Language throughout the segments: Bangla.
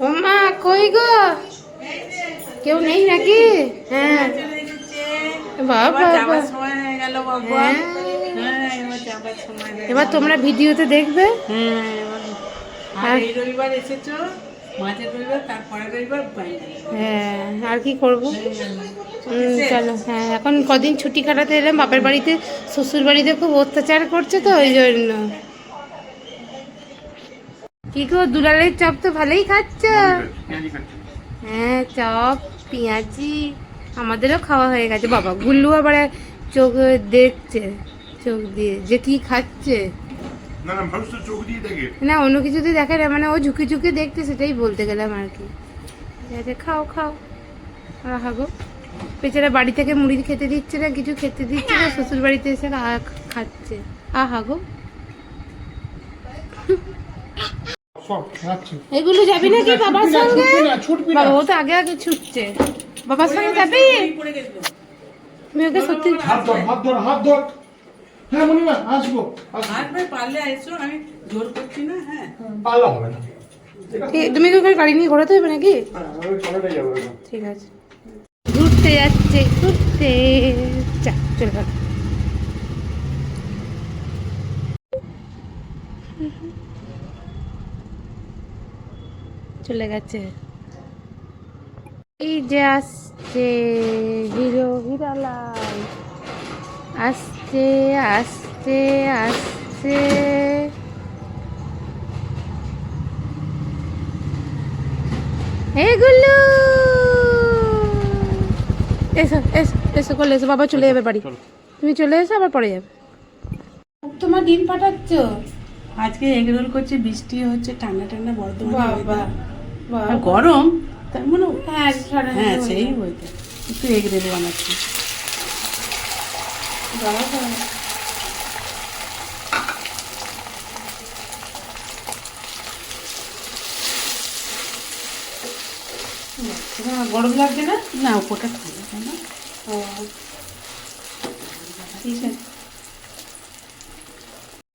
ও মা কই গো? কেউ নেই নাকি? হ্যাঁ। বাবা এবার হয়ে হ্যাঁ। তোমরা ভিডিওতে দেখবে। হ্যাঁ আর হ্যাঁ আর কি করব? চলো হ্যাঁ এখন কদিন ছুটি কাটাতে এলাম বাপের বাড়িতে শ্বশুর বাড়িতে খুব অত্যাচার করছে তো ওই জন্য। কি গো দুলালের চপ তো ভালোই খাচ্ছ? হ্যাঁ চপ পেঁয়াজি আমাদেরও খাওয়া হয়ে গেছে। বাবা গুল্লু আবার চোখ দেখছে চোখ দিয়ে যে কি খাচ্ছে। না না মানুষ তো দেখে। না অন্য কিছুতে দেখে না মানে ও ঝুঁকে ঝুঁকে দেখতে সেটাই বলতে গেলাম আর কি। ঠিক আছে খাও খাও। আহা গো বেচারা বাড়ি থেকে মুড়ি খেতে দিচ্ছে না কিছু খেতে দিচ্ছে না শ্বশুর বাড়িতে এসে খাচ্ছে। আহা গো সব খাচ্ছি এগুলো যাবি নাকি বাবার সঙ্গে? ছুটবি না ছুটবি না। বাবা ও তো আগে আগে ছুটছে। বাবার সঙ্গে যাবি? ওকে সত্যি হাত ধর হাত ধর হাত ধর। হ্যাঁ মনিমা আসব আসব। আসবে পারলে এসো আমি জোর করছি না হ্যাঁ। পারলে হবে না। তুমি কি ওখানে গাড়ি নিয়ে ঘোরাতে হবে নাকি? হ্যাঁ ঠিক আছে। ঘুরতে যাচ্ছে ঘুরতে। যা চলে গেল। চলে গেছে। এই যে আসছে হিরো হিরালাই আসছে আসছে আসছে। এগুলো এসো এসো এসো করলে এসো বাবা চলে যাবে বাড়ি। তুমি চলে এসো আবার পরে যাবে। তোমার ডিম পাঠাচ্ছ? আজকে এগ রোল করছে বৃষ্টি হচ্ছে ঠান্ডা ঠান্ডা বর্ধমান বাবা। গরম তার মানে হ্যাঁ হ্যাঁ সেই বলতে একটু এগ রোল বানাচ্ছি। গরম লাগবে না? না ওপরটা ঠান্ডা ও। ঠিক আছে।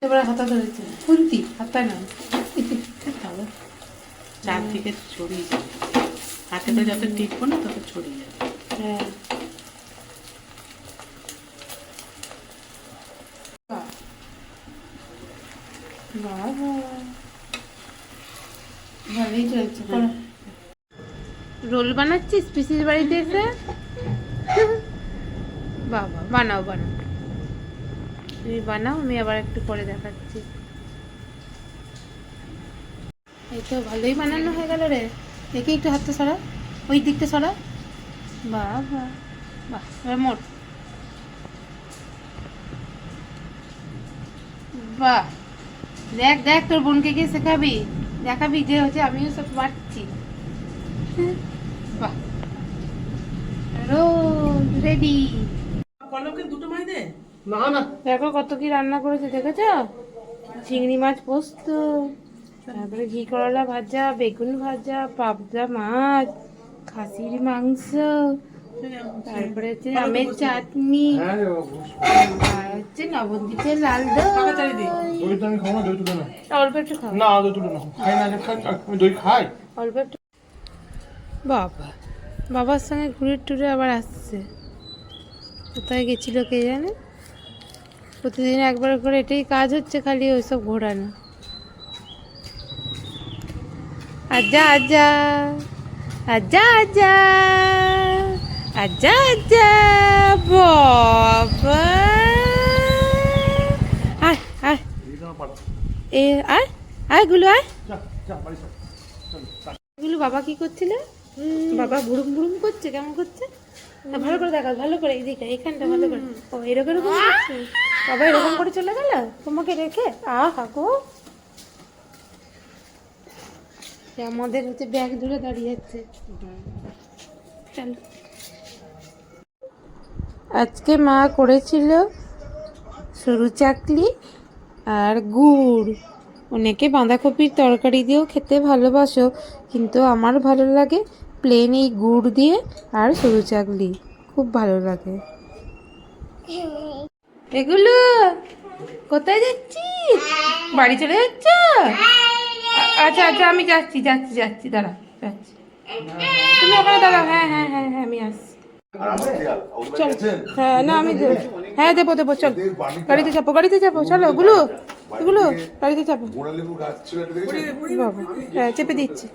এবারে হাতা ধরেছে। খুন্তি হাতা না। চারদিকে ছড়িয়ে যাবে। হাতে করে যত টিপবো না তত ছড়িয়ে যাবে। হ্যাঁ। ভালোই চলছে। রোল বানাচ্ছিস পিসির বাড়িতে এসে? বাবা বানাও বানাও। তুমি বানাও আমি আবার একটু পরে দেখাচ্ছি। এই তো ভালোই বানানো হয়ে গেল রে। দেখি একটু হাতটা সরা ওই দিকটা সরা বাহ বাহ বাহ এবার মোট বাহ দেখ দেখ তোর বোনকে গিয়ে শেখাবি। দেখাবি যে হচ্ছে আমিও সব পারছি। বাহ। রেডি। কলমকে দুটো মাই দে। না না। দেখো কত কি রান্না করেছে দেখেছ? চিংড়ি মাছ পোস্ত। তারপরে ঘি করলা ভাজা বেগুন ভাজা পাবদা মাছ খাসির মাংস তারপরে হচ্ছে আমের চাটনি। আর হচ্ছে নবদ্বীপের লাল। দই অল্প একটু খাও না দই তুলে না খাই না খাই না। আমি দই খাই অল্প একটু বাবা বাবার সঙ্গে ঘুরে টুরে আবার আসছে কোথায় গেছিল কে জানে প্রতিদিন একবার করে এটাই কাজ হচ্ছে খালি ওইসব ঘোরানো আজা আজা আজা আজা আজা আজা বাবা। আয় আয়। এ আয় আয়গুলো আয়। এগুলো বাবা কি করছিল? বাবা বুড়ুম বুড়ুম করছে কেমন করছে? ভালো করে দেখা ভালো করে এদিকে এখানটা ভালো করে। ও এরকম এরকম করছে? বাবা এরকম করে চলে গেল? তোমাকে রেখে? আহা গো। আমাদের হচ্ছে ব্যাগ দূরে দাঁড়িয়ে যাচ্ছে আজকে মা করেছিল সরু চাকলি আর গুড়। অনেকে বাঁধাকপির তরকারি দিয়েও খেতে ভালোবাসো, কিন্তু আমার ভালো লাগে প্লেন এই গুড় দিয়ে আর সরু চাকলি খুব ভালো লাগে। এগুলো কোথায় যাচ্ছিস? বাড়ি চলে যাচ্ছ? আচ্ছা আচ্ছা আমি যাচ্ছি যাচ্ছি যাচ্ছি দাঁড়া যাচ্ছি। তুমি ওখানে দাঁড়াও হ্যাঁ হ্যাঁ হ্যাঁ হ্যাঁ আমি আসছি। চল হ্যাঁ না আমি দেবো হ্যাঁ দেবো দেবো চল। গাড়িতে চাপো গাড়িতে চাপো চলো গুলো গুলো গাড়িতে চাপো। হ্যাঁ চেপে দিচ্ছি।